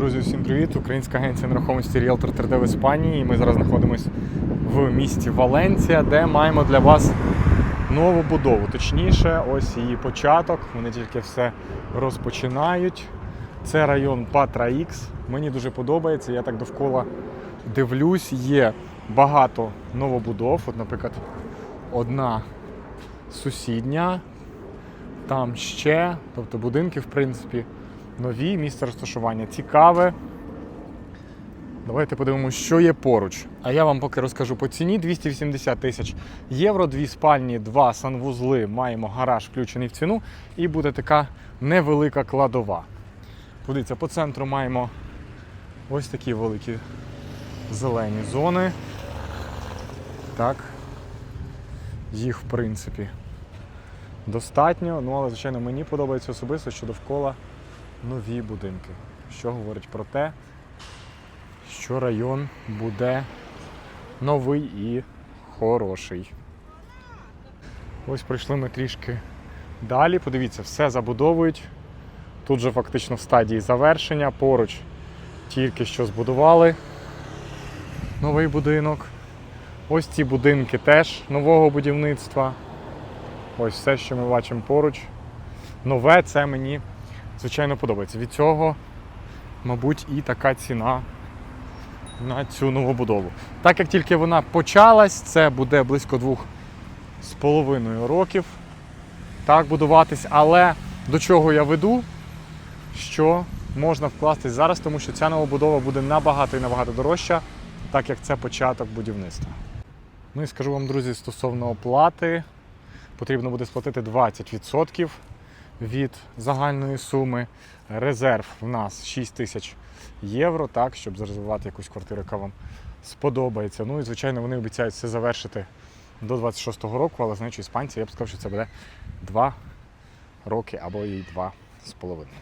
Друзі, всім привіт! Українська агенція нерухомості Realtor 3D в Іспанії. Ми зараз знаходимося в місті Валенція, де маємо для вас нову будову. Точніше, ось її початок. Вони тільки все розпочинають. Це район Патра Ікс. Мені дуже подобається. Я так довкола дивлюсь. Є багато новобудов. От, наприклад, одна сусідня, там ще, тобто будинки, в принципі, нові, місце розташування цікаве. Давайте подивимося, що є поруч. А я вам поки розкажу по ціні 280 тисяч євро, дві спальні, два санвузли, маємо гараж включений в ціну, і буде така невелика кладова. Подивіться, по центру маємо ось такі великі зелені зони. Так. Їх, в принципі, достатньо. Ну, але, звичайно, мені подобається особисто, що довкола нові будинки. Що говорить про те, що район буде новий і хороший. Ось прийшли ми трішки далі. Подивіться, все забудовують. Тут же фактично в стадії завершення. Поруч тільки що збудували новий будинок. Ось ці будинки теж нового будівництва. Ось все, що ми бачимо поруч. Нове це мені звичайно подобається. Від цього, мабуть, і така ціна на цю новобудову. Так як тільки вона почалась, це буде близько двох з половиною років так будуватись. Але до чого я веду, що можна вкластись зараз, тому що ця новобудова буде набагато і набагато дорожча, так як це початок будівництва. Ну і скажу вам, друзі, стосовно оплати, потрібно буде сплатити 20% від загальної суми. Резерв в нас 6 тисяч євро, так, щоб зарезервувати якусь квартиру, яка вам сподобається. Ну і звичайно, вони обіцяють все завершити до 26-го року, але знаючи іспанці, я б сказав, що це буде 2 роки або і 2 з половиною.